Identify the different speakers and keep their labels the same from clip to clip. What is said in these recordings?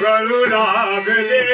Speaker 1: ગરુ રાગ દે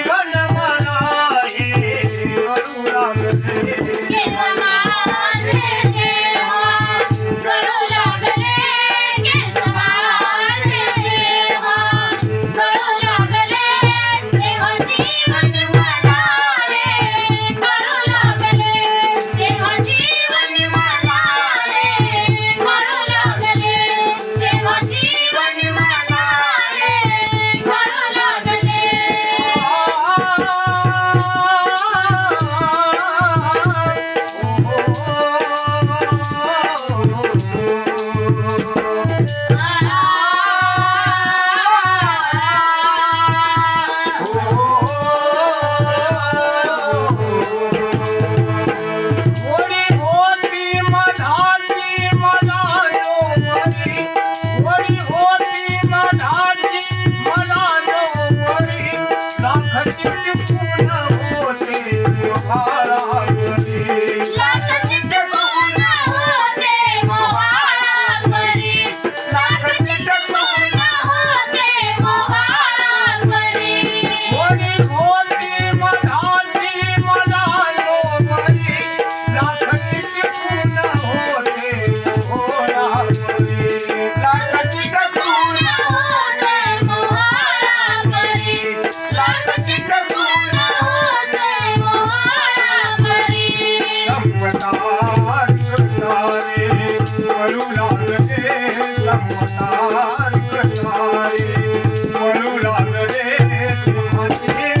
Speaker 1: মনে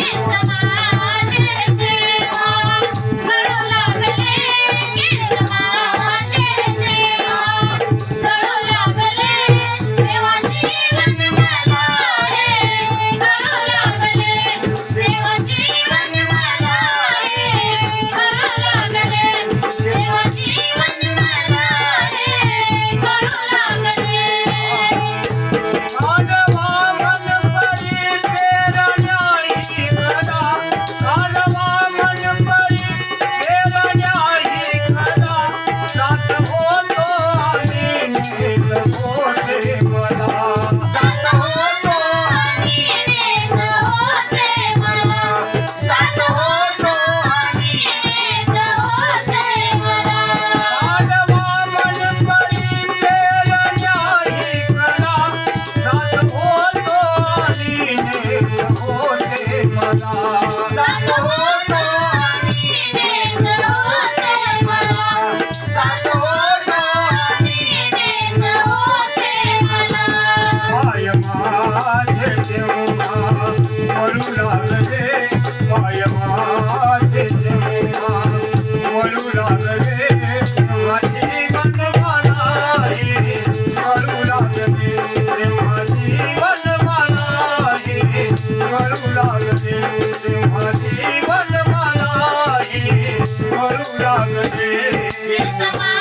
Speaker 1: Hello. माझी
Speaker 2: मन